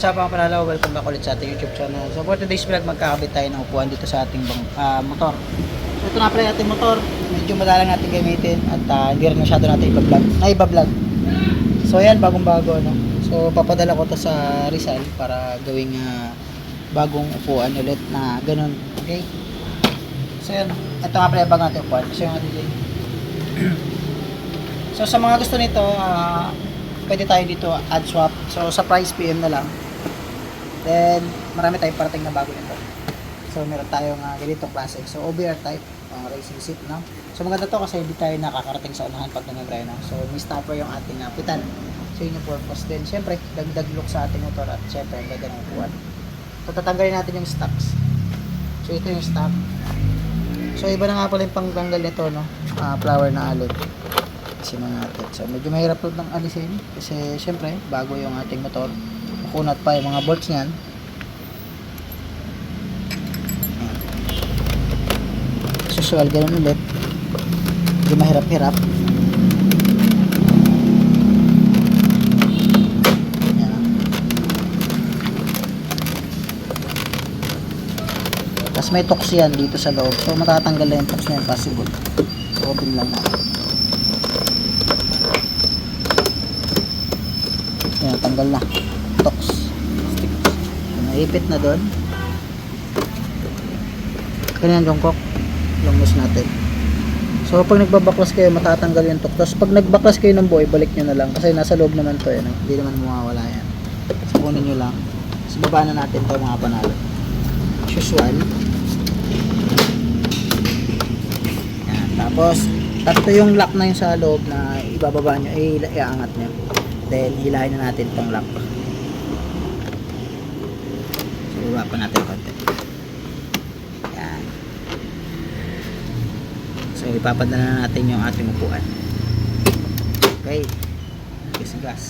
What's up mga panalaw? Welcome back ulit sa ating YouTube channel. So for today's vlog, magkakabit tayo ng upuan dito sa ating bang, ah, motor. So ito na pala ating motor. Medyo madalang natin gamitin at ah, hindi rin masyado natin iba-vlog. Na iba-vlog. So ayan, bagong bago no. So papadala ko to sa Rizal para gawing ah, bagong upuan ulit na ganun. Okay? So yan, ito nga pala bagong natin upuan. So yung ating So sa mga gusto nito, ah, pwede tayo dito add swap. So sa price PM na lang. Then marami tayong parating na bago nito. So meron tayong uh, ganitong klase. So OBR type, uh, racing seat no. So maganda to kasi hindi tayo nakakarating sa unahan pag nangyayari no. So may stopper yung ating uh, pitan. So yun yung purpose. Then syempre, dagdag look sa ating motor at syempre ang ganda ng upuan. So tatanggalin natin yung stocks. So ito yung stock. So iba na nga pala yung pangtanggal nito no. Ah, flower na alloy alisin na natin. So, medyo mahirap to ng alisin kasi syempre, bago yung ating motor. Makunat pa yung mga bolts niyan. Usual, ganun ulit. Medyo mahirap-hirap. Tapos may tox yan dito sa loob. So, matatanggal na yung tox na yan possible. Open lang natin. Yan, tanggal na. Tox. Naipit na doon. Ganyan jongkok. Lungos natin. So, pag nagbabaklas kayo, matatanggal yung tox. Tapos, pag nagbaklas kayo ng buhay, balik nyo na lang. Kasi nasa loob naman to, eh, no? Hindi naman mawawala yan. So, kunin nyo lang. Tapos, baba na natin to mga panalo. As Usual. Yan. Tapos, tatlo yung lock na yung sa loob na ibababa nyo, i- iangat nyo. Then, hilahin na natin itong lock. Baba pa natin konti. Yan. So, ipapadala na natin yung ating upuan. Okay. Gas gas.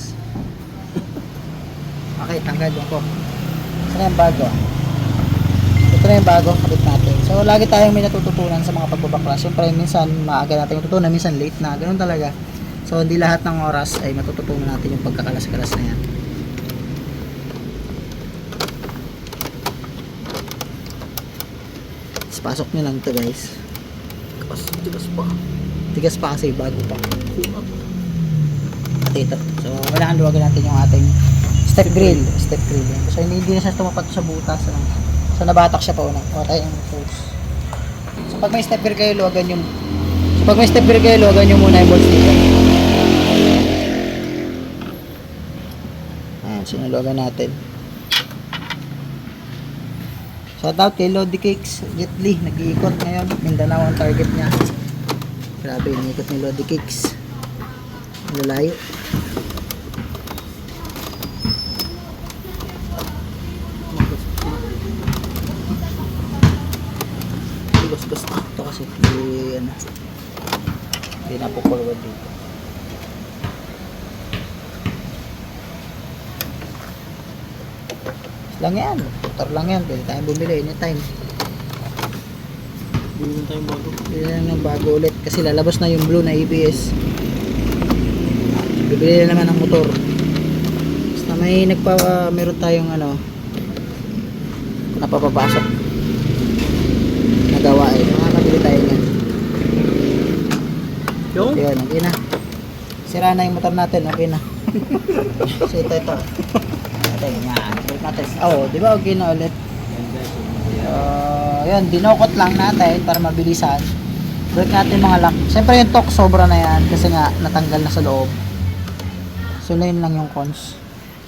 okay, tanggal yung ko. Saan yung bago? Ito na yung bago, kapit natin. So, lagi tayong may natututunan sa mga pagbabaklas. Siyempre, minsan maaga natin matutunan, minsan late na. Ganun talaga. So, hindi lahat ng oras ay matututunan natin yung pagkakalas-kalas na yan. Pasok nyo lang ito guys. Tapos, tigas pa. Tigas pa kasi bago pa. At ito. So, kailangan luwagan natin yung ating step grill. Step grill. yan. So, hindi, hindi na siya tumapat sa butas. Ano. So, nabatak siya pa una. O, tayo yung hose. So, pag may step grill kayo, luwagan yung So, pag may step grill kayo, luwagan nyo muna yung bolts dito. Ayan, sinuluwagan natin. Shout out kay Lodi Cakes, Jet Li, nag-iikot ngayon. Mindanao ang target niya. Grabe, iniikot ni Lodi Cakes. Lalayo. Gustos na ito kasi hindi, ano, hindi na po dito. Lang yan. Motor lang yan. Pwede tayong bumili anytime. Bili tayong bago. Bili lang ng bago ulit. Kasi lalabas na yung blue na ABS. Bibili na naman ng motor. Basta may nagpa... meron tayong ano... Napapapasok. Nagawa eh. Makakabili tayo niyan. Yung? Yun, okay na. Sira na yung motor natin, okay na. so ito, ito. Ito, yan. Balik natin. Oh, di ba okay na ulit? So, yun, dinukot lang natin para mabilisan. Break natin mga lock. Siyempre yung torque sobra na yan kasi nga natanggal na sa loob. So, yun lang yung cons.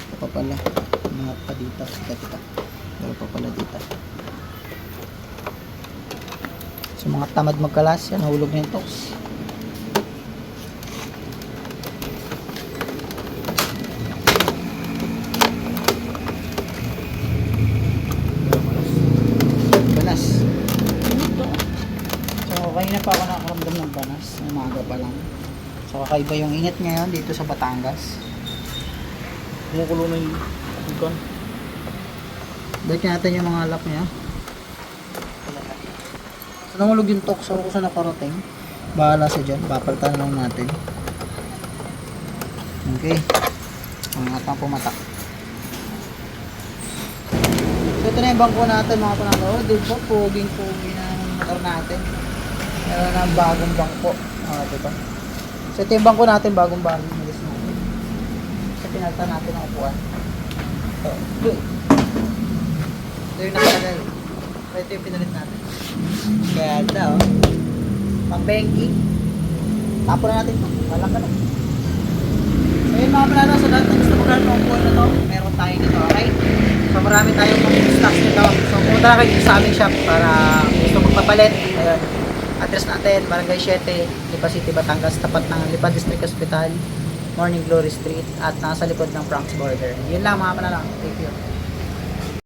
Ito pa pala. Mga pa dito. Tika, tika. Meron pa pala dito. So, mga tamad magkalas, yan, hulog na yung torques. banas. So, kanina pa ako nakaramdam ng banas. Umaga pa lang. So, kakaiba yung init ngayon dito sa Batangas. Kumukulo na yung ikan. Balik natin yung mga lock niya. So, nangulog yung tok sa kung saan nakarating. Bahala sa dyan. Papalitan lang natin. Okay. Ang atang pumatak. ito na yung bangko natin mga panalo. Oh, di ba? Puging-pugi na motor natin. Meron na bagong bangko. Ah, di ba? So ito yung bangko natin, bagong bagong malis natin. So pinalta natin ang upuan. Ito. Good. Ito yung nakalagay. So, ito yung pinalit natin. Ito, oh. Banking. Tapo na natin ito. Walang ka na. So yun mga panalo, sa lahat gusto magkaroon ng upuan na to, meron tayo nito, okay? So marami tayong mga stocks nito. So pumunta na kayo sa aming shop para gusto magpapalit. Ayun. Address natin, Barangay 7, Lipa City, Batangas, tapat ng Lipa District Hospital, Morning Glory Street, at nasa likod ng Frank's Border. Yun lang mga panalo. Thank you.